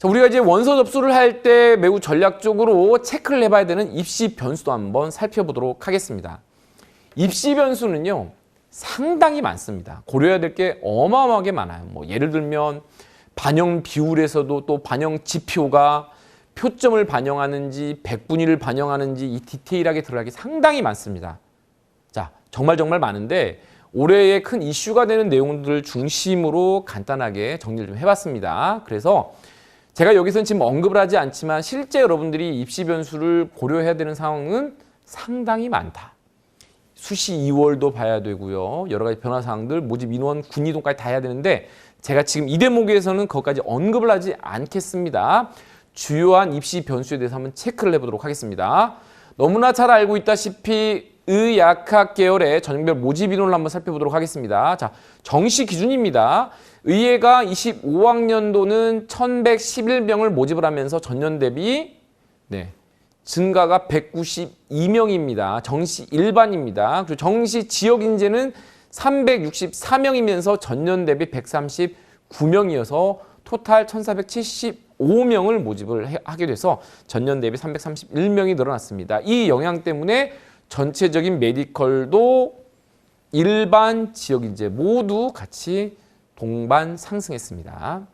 자, 우리가 이제 원서 접수를 할 때 매우 전략적으로 체크를 해봐야 되는 입시 변수도 한번 살펴보도록 하겠습니다. 입시 변수는요, 상당히 많습니다. 고려해야 될 게 어마어마하게 많아요. 뭐 예를 들면 반영 비율에서도 또 반영 지표가 표점을 반영하는지 백분위를 반영하는지 이 디테일하게 들어가기 상당히 많습니다. 자, 정말 정말 많은데 올해의 큰 이슈가 되는 내용들을 중심으로 간단하게 정리를 좀 해봤습니다. 그래서 제가 여기서는 지금 언급을 하지 않지만 실제 여러분들이 입시 변수를 고려해야 되는 상황은 상당히 많다. 수시 2월도 봐야 되고요. 여러 가지 변화 사항들, 모집 인원, 군이동까지 다 해야 되는데 제가 지금 이 대목에서는 거기까지 언급을 하지 않겠습니다. 주요한 입시 변수에 대해서 한번 체크를 해보도록 하겠습니다. 너무나 잘 알고 있다시피 의약학 계열의 전형별 모집 인원을 한번 살펴보도록 하겠습니다. 자, 정시 기준입니다. 의예가 25학년도는 1111명을 모집을 하면서 전년 대비 네, 증가가 192명입니다. 정시 일반입니다. 그리고 정시 지역 인재는 364명이면서 전년 대비 139명이어서 토탈 1475명을 모집을 해- 하게 돼서 전년 대비 331명이 늘어났습니다. 이 영향 때문에 전체적인 메디컬도 일반 지역 인재 모두 같이 동반 상승했습니다.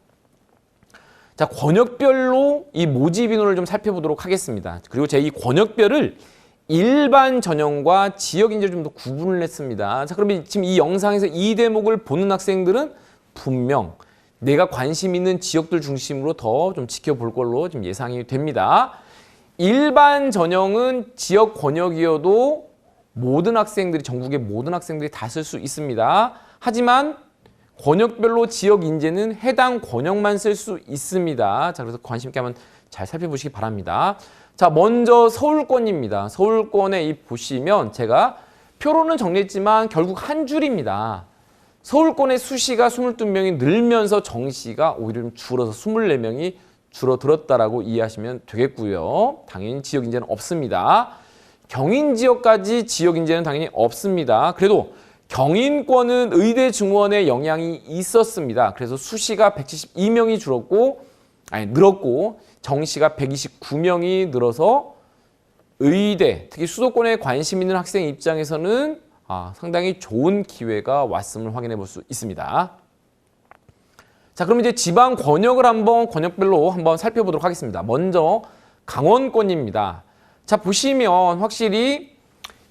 자, 권역별로 이 모집 인원을 좀 살펴보도록 하겠습니다. 그리고 제 이 권역별을 일반 전형과 지역 인재를 좀더 구분을 했습니다. 자, 그러면 지금 이 영상에서 이 대목을 보는 학생들은 분명 내가 관심 있는 지역들 중심으로 더 좀 지켜볼 걸로 좀 예상이 됩니다. 일반 전형은 지역 권역이어도 모든 학생들이 전국의 모든 학생들이 다 쓸 수 있습니다. 하지만 권역별로 지역 인재는 해당 권역만 쓸 수 있습니다. 자, 그래서 관심 있게 한번 잘 살펴보시기 바랍니다. 자, 먼저 서울권입니다. 서울권에 이 보시면 제가 표로는 정리했지만 결국 한 줄입니다. 서울권의 수시가 22명이 늘면서 정시가 오히려 좀 줄어서 24명이 줄어들었다라고 이해하시면 되겠고요. 당연히 지역 인재는 없습니다. 경인 지역까지 지역 인재는 당연히 없습니다. 그래도 경인권은 의대 중원의 영향이 있었습니다. 그래서 수시가 172명이 줄었고 아니 늘었고 정시가 129명이 늘어서 의대 특히 수도권에 관심 있는 학생 입장에서는 아, 상당히 좋은 기회가 왔음을 확인해 볼 수 있습니다. 자, 그럼 이제 지방 권역을 한번 권역별로 한번 살펴보도록 하겠습니다. 먼저 강원권입니다. 자, 보시면 확실히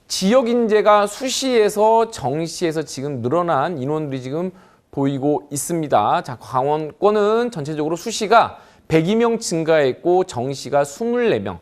지역 인재가 수시에서 정시에서 지금 늘어난 인원들이 지금 보이고 있습니다. 자, 강원권은 전체적으로 수시가 102명 증가했고 정시가 24명.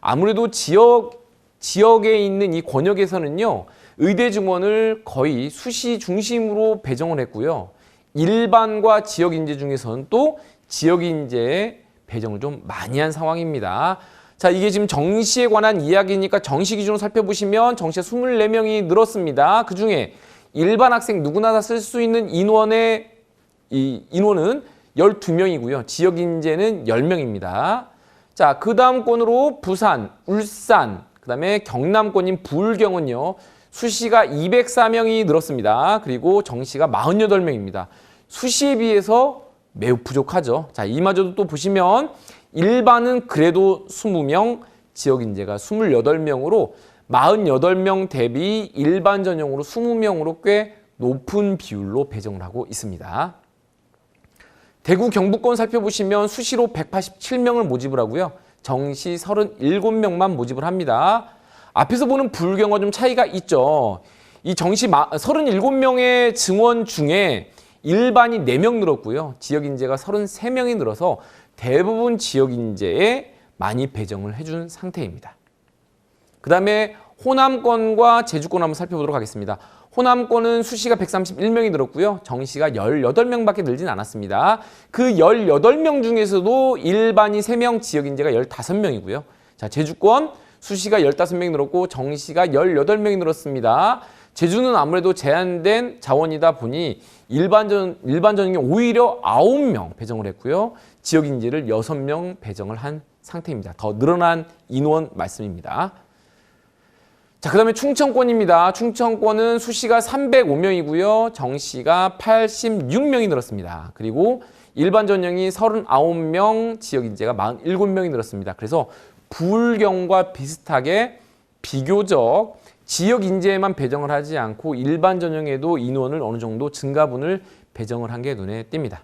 아무래도 지역 지역에 있는 이 권역에서는요. 의대 증원을 거의 수시 중심으로 배정을 했고요. 일반과 지역 인재 중에서는 또 지역 인재의 배정을 좀 많이 한 상황입니다. 자, 이게 지금 정시에 관한 이야기니까 정시 기준으로 살펴보시면 정시에 24명이 늘었습니다. 그 중에 일반 학생 누구나 다 쓸 수 있는 인원의 이 인원은 12명이고요. 지역 인재는 10명입니다. 자, 그 다음 권으로 부산, 울산, 그 다음에 경남권인 불경은요. 수시가 204명이 늘었습니다. 그리고 정시가 48명입니다. 수시에 비해서 매우 부족하죠. 자, 이마저도 또 보시면 일반은 그래도 20명, 지역 인재가 28명으로 48명 대비 일반 전형으로 20명으로 꽤 높은 비율로 배정을 하고 있습니다. 대구 경북권 살펴보시면 수시로 187명을 모집을 하고요. 정시 37명만 모집을 합니다. 앞에서 보는 불경과 좀 차이가 있죠. 이 정시 37명의 증원 중에 일반이 4명 늘었고요. 지역 인재가 33명이 늘어서 대부분 지역 인재에 많이 배정을 해준 상태입니다. 그 다음에 호남권과 제주권 한번 살펴보도록 하겠습니다. 호남권은 수시가 131명이 늘었고요. 정시가 18명밖에 늘진 않았습니다. 그 18명 중에서도 일반이 3명, 지역 인재가 15명이고요. 자, 제주권 수시가 15명이 늘었고 정시가 18명이 늘었습니다. 제주는 아무래도 제한된 자원이다 보니 일반전 일반전형이 오히려 9명 배정을 했고요. 지역 인재를 6명 배정을 한 상태입니다. 더 늘어난 인원 말씀입니다. 자, 그 다음에 충청권입니다. 충청권은 수시가 305명이고요. 정시가 86명이 늘었습니다. 그리고 일반 전형이 39명, 지역 인재가 47명이 늘었습니다. 그래서 부울경과 비슷하게 비교적 지역 인재에만 배정을 하지 않고 일반 전형에도 인원을 어느 정도 증가분을 배정을 한 게 눈에 띕니다.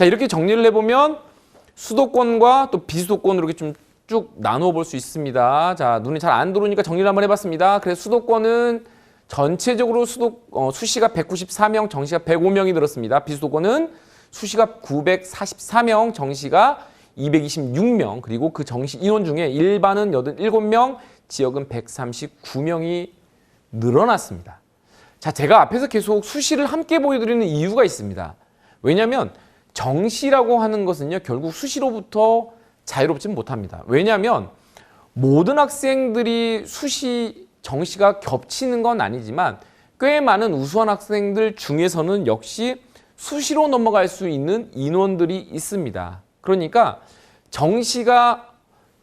자, 이렇게 정리를 해보면 수도권과 또 비수도권으로 이렇게 좀 쭉 나누어 볼 수 있습니다. 자, 눈이 잘 안 들어오니까 정리를 한번 해봤습니다. 그래서 수도권은 전체적으로 수도, 어, 수시가 194명, 정시가 105명이 늘었습니다. 비수도권은 수시가 944명, 정시가 226명, 그리고 그 정시 인원 중에 일반은 87명, 지역은 139명이 늘어났습니다. 자, 제가 앞에서 계속 수시를 함께 보여드리는 이유가 있습니다. 왜냐하면 정시라고 하는 것은요, 결국 수시로부터 자유롭지는 못합니다. 왜냐하면 모든 학생들이 수시, 정시가 겹치는 건 아니지만 꽤 많은 우수한 학생들 중에서는 역시 수시로 넘어갈 수 있는 인원들이 있습니다. 그러니까 정시가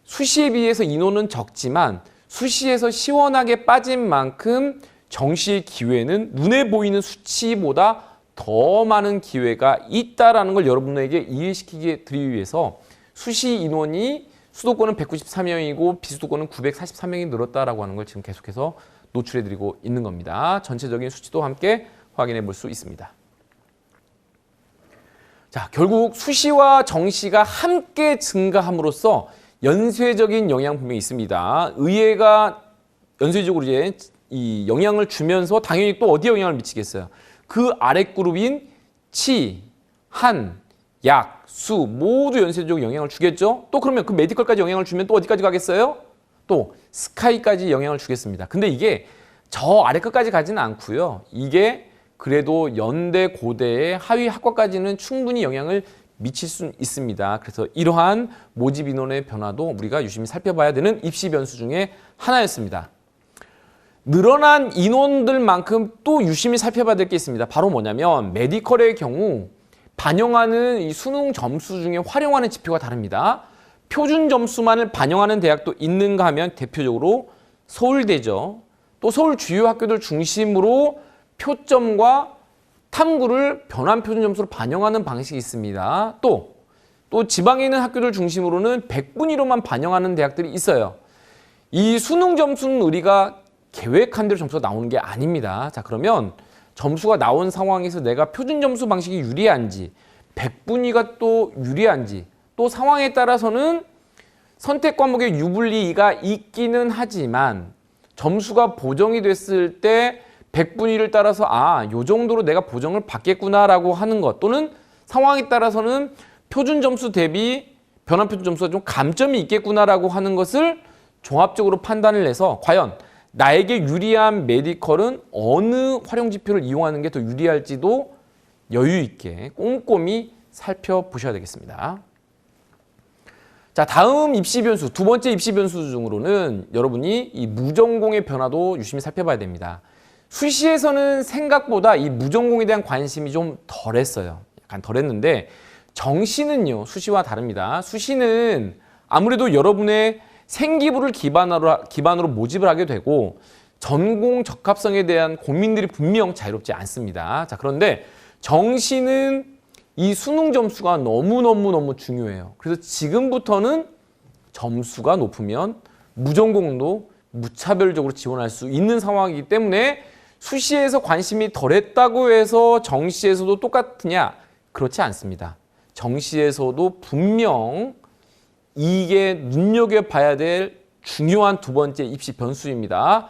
수시에 비해서 인원은 적지만 수시에서 시원하게 빠진 만큼 정시의 기회는 눈에 보이는 수치보다 더 많은 기회가 있다라는 걸 여러분에게 이해시키게 드리기 위해서 수시 인원이 수도권은 193명이고 비수도권은 943명이 늘었다라고 하는 걸 지금 계속해서 노출해 드리고 있는 겁니다. 전체적인 수치도 함께 확인해 볼 수 있습니다. 자, 결국 수시와 정시가 함께 증가함으로써 연쇄적인 영향 분명히 있습니다. 의회가 연쇄적으로 이제 이 영향을 주면서 당연히 또 어디에 영향을 미치겠어요? 그 아래 그룹인 치, 한, 약, 수 모두 연쇄적으로 영향을 주겠죠. 또 그러면 그 메디컬까지 영향을 주면 또 어디까지 가겠어요? 또 스카이까지 영향을 주겠습니다. 근데 이게 저 아래 끝까지 가지는 않고요. 이게 그래도 연대 고대의 하위 학과까지는 충분히 영향을 미칠 수 있습니다. 그래서 이러한 모집 인원의 변화도 우리가 유심히 살펴봐야 되는 입시 변수 중에 하나였습니다. 늘어난 인원들만큼 또 유심히 살펴봐야 될 게 있습니다. 바로 뭐냐면 메디컬의 경우 반영하는 이 수능 점수 중에 활용하는 지표가 다릅니다. 표준 점수만을 반영하는 대학도 있는가 하면 대표적으로 서울대죠. 또 서울 주요 학교들 중심으로 표점과 탐구를 변환 표준 점수로 반영하는 방식이 있습니다. 또, 또 지방에 있는 학교들 중심으로는 100분위로만 반영하는 대학들이 있어요. 이 수능 점수는 우리가 계획한 대로 점수가 나오는 게 아닙니다. 자, 그러면 점수가 나온 상황에서 내가 표준 점수 방식이 유리한지, 100분위가 또 유리한지, 또 상황에 따라서는 선택 과목의 유불리가 있기는 하지만 점수가 보정이 됐을 때 100분위를 따라서 아, 요 정도로 내가 보정을 받겠구나라고 하는 것 또는 상황에 따라서는 표준 점수 대비 변환 표준 점수가 좀 감점이 있겠구나라고 하는 것을 종합적으로 판단을 해서 과연 나에게 유리한 메디컬은 어느 활용 지표를 이용하는 게 더 유리할지도 여유 있게 꼼꼼히 살펴보셔야 되겠습니다. 자, 다음 입시 변수, 두 번째 입시 변수 중으로는 여러분이 이 무전공의 변화도 유심히 살펴봐야 됩니다. 수시에서는 생각보다 이 무전공에 대한 관심이 좀 덜했어요. 약간 덜했는데 정시는요, 수시와 다릅니다. 수시는 아무래도 여러분의 생기부를 기반으로, 기반으로 모집을 하게 되고 전공 적합성에 대한 고민들이 분명 자유롭지 않습니다. 자, 그런데 정시는 이 수능 점수가 너무너무너무 중요해요. 그래서 지금부터는 점수가 높으면 무전공도 무차별적으로 지원할 수 있는 상황이기 때문에 수시에서 관심이 덜했다고 해서 정시에서도 똑같으냐? 그렇지 않습니다. 정시에서도 분명 이게 눈여겨봐야 될 중요한 두 번째 입시 변수입니다.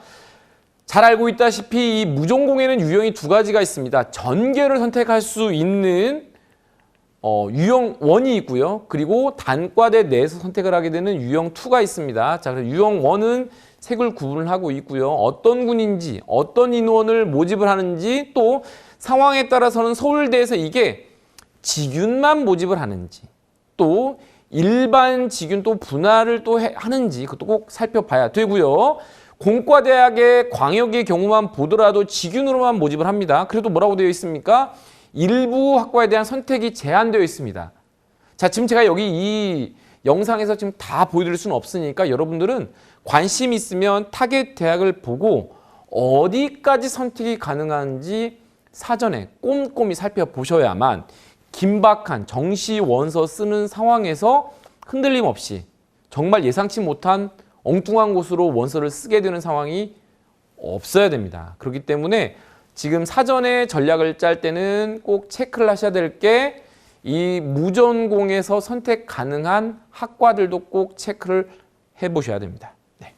잘 알고 있다시피 이 무전공에는 유형이 두 가지가 있습니다. 전개를 선택할 수 있는 어, 유형 1이 있고요. 그리고 단과대 내에서 선택을 하게 되는 유형 2가 있습니다. 자, 그래서 유형 1은 색을 구분을 하고 있고요. 어떤 군인지, 어떤 인원을 모집을 하는지, 또 상황에 따라서는 서울대에서 이게 직윤만 모집을 하는지, 또 일반 직윤 또 분할을 또 해- 하는지 그것도 꼭 살펴봐야 되고요. 공과대학의 광역의 경우만 보더라도 직윤으로만 모집을 합니다. 그래도 뭐라고 되어 있습니까? 일부 학과에 대한 선택이 제한되어 있습니다. 자, 지금 제가 여기 이 영상에서 지금 다 보여드릴 수는 없으니까 여러분들은 관심 있으면 타겟 대학을 보고 어디까지 선택이 가능한지 사전에 꼼꼼히 살펴보셔야만 긴박한 정시 원서 쓰는 상황에서 흔들림 없이 정말 예상치 못한 엉뚱한 곳으로 원서를 쓰게 되는 상황이 없어야 됩니다. 그렇기 때문에 지금 사전에 전략을 짤 때는 꼭 체크를 하셔야 될 게 이 무전공에서 선택 가능한 학과들도 꼭 체크를 해 보셔야 됩니다. 네.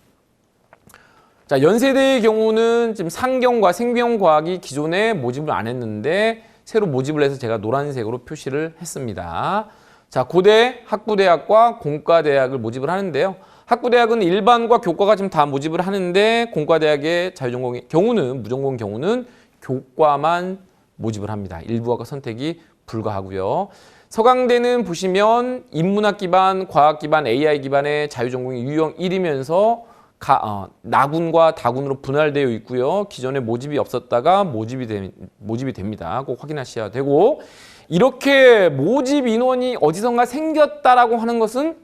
자, 연세대의 경우는 지금 상경과 생명과학이 기존에 모집을 안 했는데 새로 모집을 해서 제가 노란색으로 표시를 했습니다. 자, 고대 학부대학과 공과대학을 모집을 하는데요. 학부대학은 일반과 교과가 지금 다 모집을 하는데 공과대학의 자유전공의 경우는 무전공 경우는 교과만 모집을 합니다. 일부 학과 선택이 불가하고요. 서강대는 보시면 인문학 기반, 과학 기반, AI 기반의 자유전공이 유형 1이면서 가, 어, 나군과 다군으로 분할되어 있고요. 기존에 모집이 없었다가 모집이, 되, 모집이 됩니다. 꼭 확인하셔야 되고 이렇게 모집 인원이 어디선가 생겼다라고 하는 것은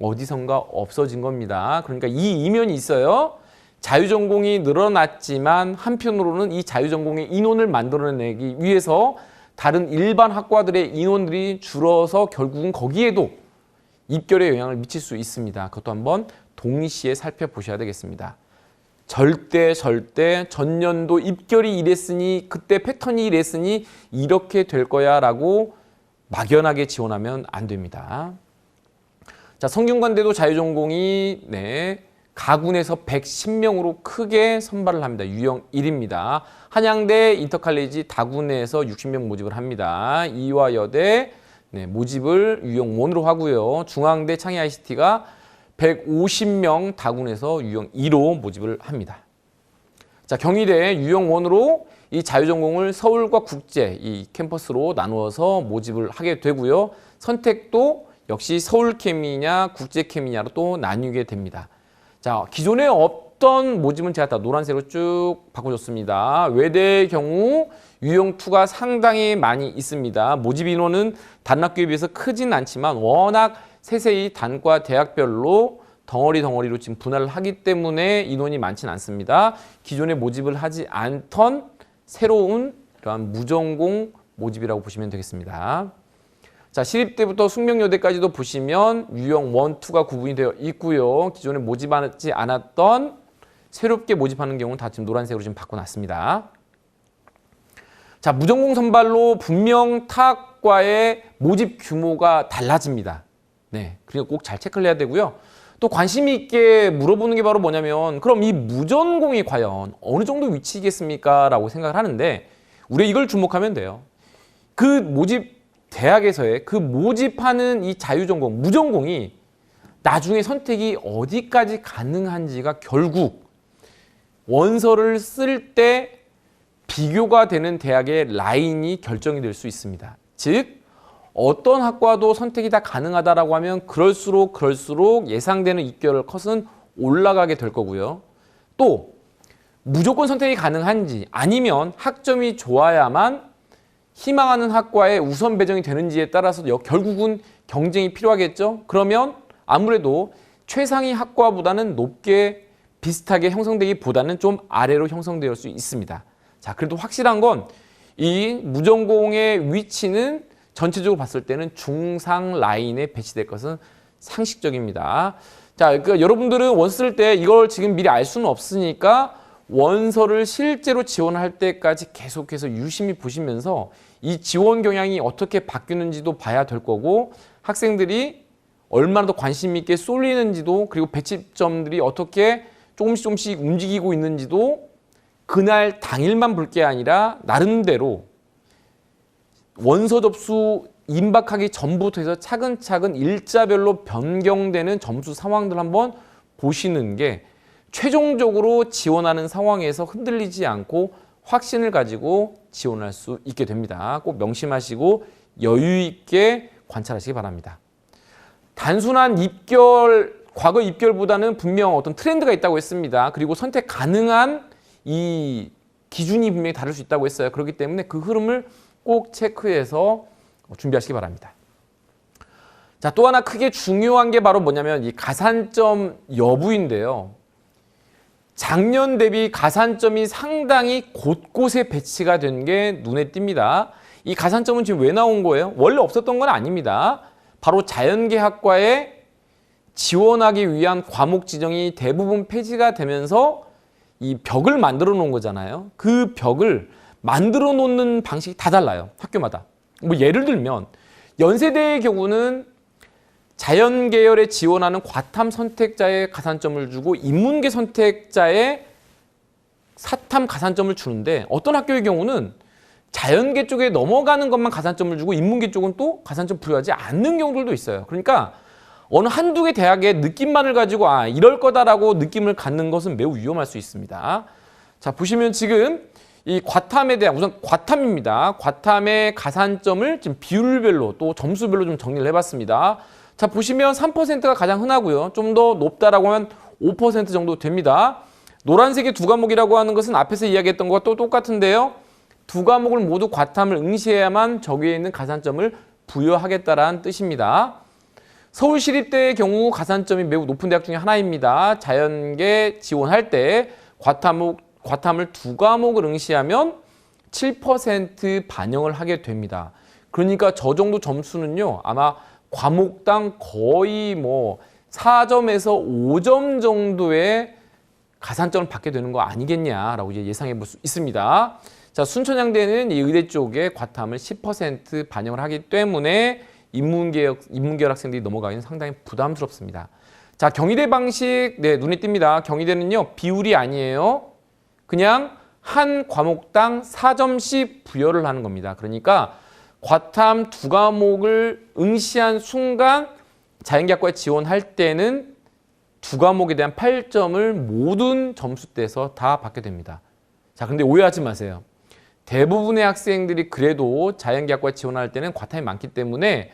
어디선가 없어진 겁니다. 그러니까 이 이면이 있어요. 자유전공이 늘어났지만 한편으로는 이 자유전공의 인원을 만들어내기 위해서 다른 일반 학과들의 인원들이 줄어서 결국은 거기에도 입결에 영향을 미칠 수 있습니다. 그것도 한번 동시에 살펴보셔야 되겠습니다. 절대 절대 전년도 입결이 이랬으니 그때 패턴이 이랬으니 이렇게 될 거야 라고 막연하게 지원하면 안 됩니다. 자, 성균관대도 자유전공이 네, 가군에서 110명으로 크게 선발을 합니다. 유형 1입니다. 한양대 인터칼리지 다군에서 60명 모집을 합니다. 이화여대 네, 모집을 유형 1으로 하고요. 중앙대 창의 ICT가 150명 다군에서 유형 2로 모집을 합니다. 자, 경희대 유형 1으로 이 자유전공을 서울과 국제 이 캠퍼스로 나누어서 모집을 하게 되고요. 선택도 역시 서울 캠이냐 국제 캠이냐로 또 나뉘게 됩니다. 자, 기존에 없던 모집은 제가 다 노란색으로 쭉 바꿔줬습니다. 외대의 경우 유형2가 상당히 많이 있습니다. 모집 인원은 단학교에 비해서 크진 않지만 워낙 세세히 단과 대학별로 덩어리 덩어리로 지금 분할을 하기 때문에 인원이 많지는 않습니다. 기존에 모집을 하지 않던 새로운 그러한 무전공 모집이라고 보시면 되겠습니다. 자, 시립대부터 숙명여대까지도 보시면 유형 1, 2가 구분이 되어 있고요. 기존에 모집하지 않았던 새롭게 모집하는 경우는 다 지금 노란색으로 지금 바꿔놨습니다. 자, 무전공 선발로 분명 타학과의 모집 규모가 달라집니다. 네, 그리고 꼭잘 체크를 해야 되고요. 또 관심 있게 물어보는 게 바로 뭐냐면 그럼 이 무전공이 과연 어느 정도 위치겠습니까? 라고 생각을 하는데 우리 이걸 주목하면 돼요. 그 모집 대학에서의 그 모집하는 이 자유전공, 무전공이 나중에 선택이 어디까지 가능한지가 결국 원서를 쓸 때 비교가 되는 대학의 라인이 결정이 될 수 있습니다. 즉, 어떤 학과도 선택이 다 가능하다라고 하면 그럴수록 그럴수록 예상되는 입결 컷은 올라가게 될 거고요. 또 무조건 선택이 가능한지 아니면 학점이 좋아야만 희망하는 학과에 우선 배정이 되는지에 따라서 결국은 경쟁이 필요하겠죠. 그러면 아무래도 최상위 학과보다는 높게 비슷하게 형성되기보다는 좀 아래로 형성될 수 있습니다. 자, 그래도 확실한 건 이 무전공의 위치는 전체적으로 봤을 때는 중상 라인에 배치될 것은 상식적입니다. 자, 그러니까 여러분들은 원 쓸 때 이걸 지금 미리 알 수는 없으니까 원서를 실제로 지원할 때까지 계속해서 유심히 보시면서 이 지원 경향이 어떻게 바뀌는지도 봐야 될 거고 학생들이 얼마나 더 관심 있게 쏠리는지도 그리고 배치점들이 어떻게 조금씩 조금씩 움직이고 있는지도 그날 당일만 볼 게 아니라 나름대로 원서 접수 임박하기 전부터 해서 차근차근 일자별로 변경되는 점수 상황들 한번 보시는 게 최종적으로 지원하는 상황에서 흔들리지 않고 확신을 가지고 지원할 수 있게 됩니다. 꼭 명심하시고 여유 있게 관찰하시기 바랍니다. 단순한 입결, 과거 입결보다는 분명 어떤 트렌드가 있다고 했습니다. 그리고 선택 가능한 이 기준이 분명히 다를 수 있다고 했어요. 그렇기 때문에 그 흐름을 꼭 체크해서 준비하시기 바랍니다. 자, 또 하나 크게 중요한 게 바로 뭐냐면 이 가산점 여부인데요. 작년 대비 가산점이 상당히 곳곳에 배치가 된 게 눈에 띕니다. 이 가산점은 지금 왜 나온 거예요? 원래 없었던 건 아닙니다. 바로 자연계학과에 지원하기 위한 과목 지정이 대부분 폐지가 되면서 이 벽을 만들어 놓은 거잖아요. 그 벽을 만들어 놓는 방식이 다 달라요. 학교마다. 뭐 예를 들면 연세대의 경우는 자연 계열에 지원하는 과탐 선택자의 가산점을 주고 인문계 선택자의 사탐 가산점을 주는데 어떤 학교의 경우는 자연계 쪽에 넘어가는 것만 가산점을 주고 인문계 쪽은 또 가산점 부여하지 않는 경우들도 있어요. 그러니까 어느 한두 개 대학의 느낌만을 가지고 아 이럴 거다라고 느낌을 갖는 것은 매우 위험할 수 있습니다. 자 보시면 지금 이 과탐에 대한 우선 과탐입니다. 과탐의 가산점을 지금 비율별로 또 점수별로 좀 정리를 해봤습니다. 자 보시면 3%가 가장 흔하고요. 좀 더 높다라고 하면 5% 정도 됩니다. 노란색의 두 과목이라고 하는 것은 앞에서 이야기했던 것과 또 똑같은데요. 두 과목을 모두 과탐을 응시해야만 저기에 있는 가산점을 부여하겠다라는 뜻입니다. 서울시립대의 경우 가산점이 매우 높은 대학 중에 하나입니다. 자연계 지원할 때 과탐, 과탐을 두 과목을 응시하면 7% 반영을 하게 됩니다. 그러니까 저 정도 점수는요, 아마 과목당 거의 뭐 4점에서 5점 정도의 가산점을 받게 되는 거 아니겠냐라고 이제 예상해 볼 수 있습니다. 자, 순천향대는 이 의대 쪽에 과탐을 10% 반영을 하기 때문에 인문계열, 인문계열 학생들이 넘어가기는 상당히 부담스럽습니다. 자, 경희대 방식, 네, 눈에 띕니다. 경희대는요, 비율이 아니에요. 그냥 한 과목당 4점씩 부여를 하는 겁니다. 그러니까 과탐 두 과목을 응시한 순간 자연계학과에 지원할 때는 두 과목에 대한 8점을 모든 점수대에서 다 받게 됩니다. 자, 근데 오해하지 마세요. 대부분의 학생들이 그래도 자연계학과에 지원할 때는 과탐이 많기 때문에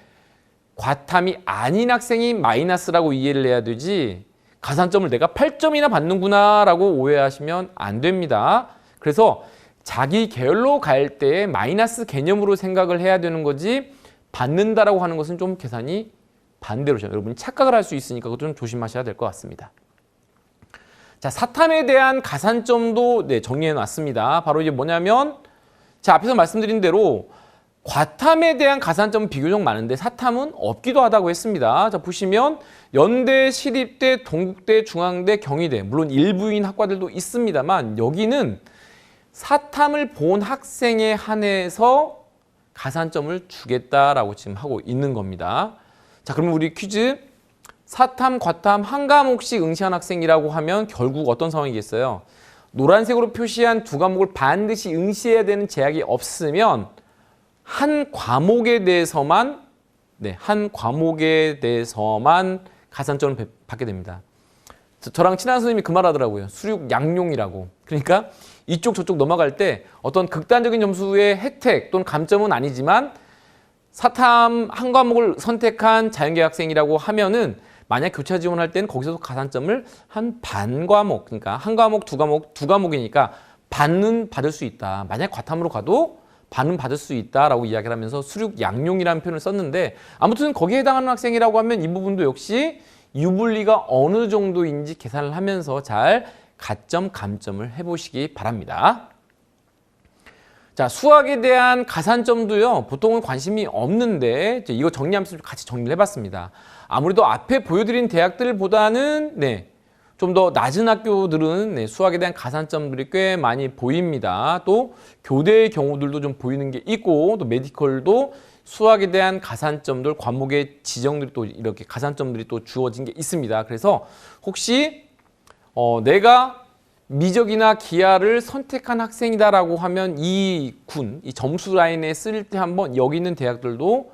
과탐이 아닌 학생이 마이너스라고 이해를 해야 되지 가산점을 내가 8점이나 받는구나 라고 오해하시면 안 됩니다. 그래서 자기 계열로 갈 때 마이너스 개념으로 생각을 해야 되는 거지 받는다라고 하는 것은 좀 계산이 반대로죠. 여러분이 착각을 할 수 있으니까 그것 좀 조심하셔야 될 것 같습니다. 자, 사탐에 대한 가산점도 네, 정리해 놨습니다. 바로 이게 뭐냐면 자, 앞에서 말씀드린 대로 과탐에 대한 가산점은 비교적 많은데 사탐은 없기도 하다고 했습니다. 자, 보시면 연대, 시립대, 동국대, 중앙대, 경희대 물론 일부인 학과들도 있습니다만 여기는 사탐을 본 학생에 한해서 가산점을 주겠다라고 지금 하고 있는 겁니다. 자, 그러면 우리 퀴즈 사탐, 과탐 한 과목씩 응시한 학생이라고 하면 결국 어떤 상황이겠어요? 노란색으로 표시한 두 과목을 반드시 응시해야 되는 제약이 없으면 한 과목에 대해서만 네, 한 과목에 대해서만 가산점을 받게 됩니다. 저 랑 친한 선생님이 그 말 하더라고요. 수륙 양용이라고. 그러니까 이쪽 저쪽 넘어갈 때 어떤 극단적인 점수의 혜택 또는 감점은 아니지만 사탐 한 과목을 선택한 자연계 학생이라고 하면은 만약 교차 지원할 때는 거기서도 가산점을 한 반 과목, 그러니까 한 과목, 두 과목, 두 과목이니까 반은 받을 수 있다. 만약 과탐으로 가도 반은 받을 수 있다라고 이야기를 하면서 수륙 양용이라는 표현을 썼는데 아무튼 거기에 해당하는 학생이라고 하면 이 부분도 역시 유불리가 어느 정도인지 계산을 하면서 잘 가점, 감점을 해보시기 바랍니다. 자, 수학에 대한 가산점도요, 보통은 관심이 없는데, 이거 정리하면서 같이 정리를 해봤습니다. 아무래도 앞에 보여드린 대학들보다는, 네, 좀 더 낮은 학교들은 네, 수학에 대한 가산점들이 꽤 많이 보입니다. 또 교대의 경우들도 좀 보이는 게 있고, 또 메디컬도 수학에 대한 가산점들, 과목의 지정들이 또 이렇게 가산점들이 또 주어진 게 있습니다. 그래서 혹시 어, 내가 미적이나 기하를 선택한 학생이다라고 하면 이 군, 이 점수 라인에 쓸 때 한번 여기 있는 대학들도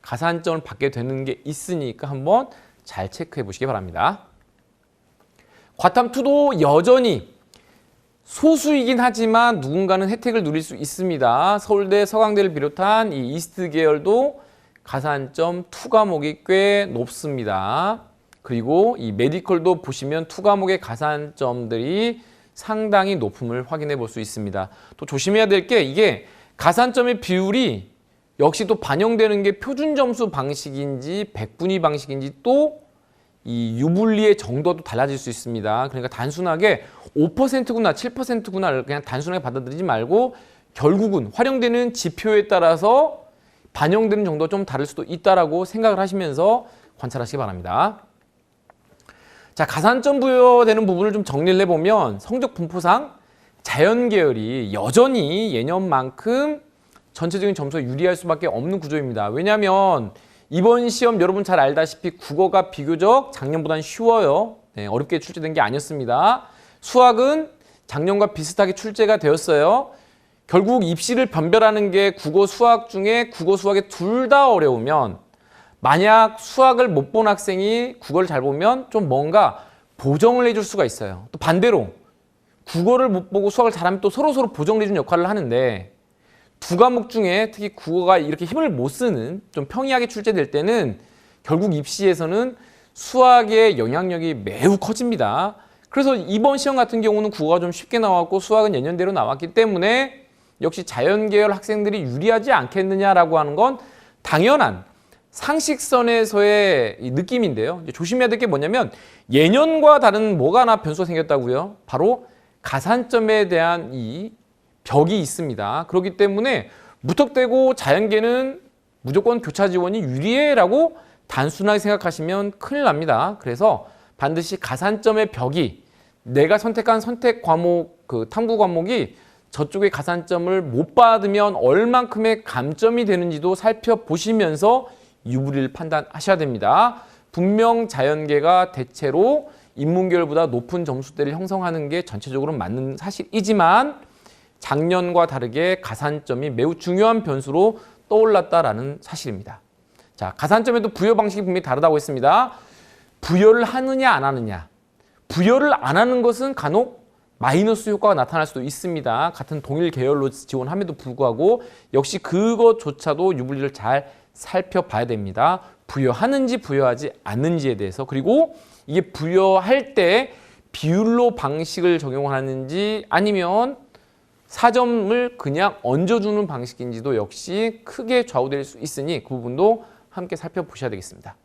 가산점을 받게 되는 게 있으니까 한번 잘 체크해 보시기 바랍니다. 과탐2도 여전히 소수이긴 하지만 누군가는 혜택을 누릴 수 있습니다. 서울대, 서강대를 비롯한 이 이스트 계열도 가산점 2 과목이 꽤 높습니다. 그리고 이 메디컬도 보시면 투 과목의 가산점들이 상당히 높음을 확인해 볼 수 있습니다. 또 조심해야 될 게 이게 가산점의 비율이 역시 또 반영되는 게 표준 점수 방식인지 백분위 방식인지 또 이 유불리의 정도도 달라질 수 있습니다. 그러니까 단순하게 5%구나 7%구나를 그냥 단순하게 받아들이지 말고 결국은 활용되는 지표에 따라서 반영되는 정도가 좀 다를 수도 있다라고 생각을 하시면서 관찰하시기 바랍니다. 자, 가산점 부여되는 부분을 좀 정리를 해보면 성적 분포상 자연 계열이 여전히 예년만큼 전체적인 점수에 유리할 수밖에 없는 구조입니다. 왜냐하면 이번 시험 여러분 잘 알다시피 국어가 비교적 작년보다는 쉬워요. 네, 어렵게 출제된 게 아니었습니다. 수학은 작년과 비슷하게 출제가 되었어요. 결국 입시를 변별하는 게 국어, 수학 중에 국어, 수학에 둘다 어려우면 만약 수학을 못 본 학생이 국어를 잘 보면 좀 뭔가 보정을 해줄 수가 있어요. 또 반대로 국어를 못 보고 수학을 잘하면 또 서로서로 보정을 해주는 역할을 하는데 두 과목 중에 특히 국어가 이렇게 힘을 못 쓰는 좀 평이하게 출제될 때는 결국 입시에서는 수학의 영향력이 매우 커집니다. 그래서 이번 시험 같은 경우는 국어가 좀 쉽게 나왔고 수학은 예년대로 나왔기 때문에 역시 자연계열 학생들이 유리하지 않겠느냐라고 하는 건 당연한 상식선에서의 이 느낌인데요. 조심해야 될 게 뭐냐면 예년과 다른 뭐가 하나 변수가 생겼다고요. 바로 가산점에 대한 이 벽이 있습니다. 그렇기 때문에 무턱대고 자연계는 무조건 교차 지원이 유리해라고 단순하게 생각하시면 큰일 납니다. 그래서 반드시 가산점의 벽이 내가 선택한 선택 과목 그 탐구 과목이 저쪽의 가산점을 못 받으면 얼만큼의 감점이 되는지도 살펴보시면서 유불리를 판단하셔야 됩니다. 분명 자연계가 대체로 인문계열보다 높은 점수대를 형성하는 게 전체적으로 맞는 사실이지만 작년과 다르게 가산점이 매우 중요한 변수로 떠올랐다라는 사실입니다. 자, 가산점에도 부여 방식이 분명히 다르다고 했습니다. 부여를 하느냐 안 하느냐. 부여를 안 하는 것은 간혹 마이너스 효과가 나타날 수도 있습니다. 같은 동일 계열로 지원함에도 불구하고 역시 그것조차도 유불리를 잘 살펴봐야 됩니다. 부여하는지 부여하지 않는지에 대해서 그리고 이게 부여할 때 비율로 방식을 적용하는지 아니면 사점을 그냥 얹어주는 방식인지도 역시 크게 좌우될 수 있으니 그 부분도 함께 살펴보셔야 되겠습니다.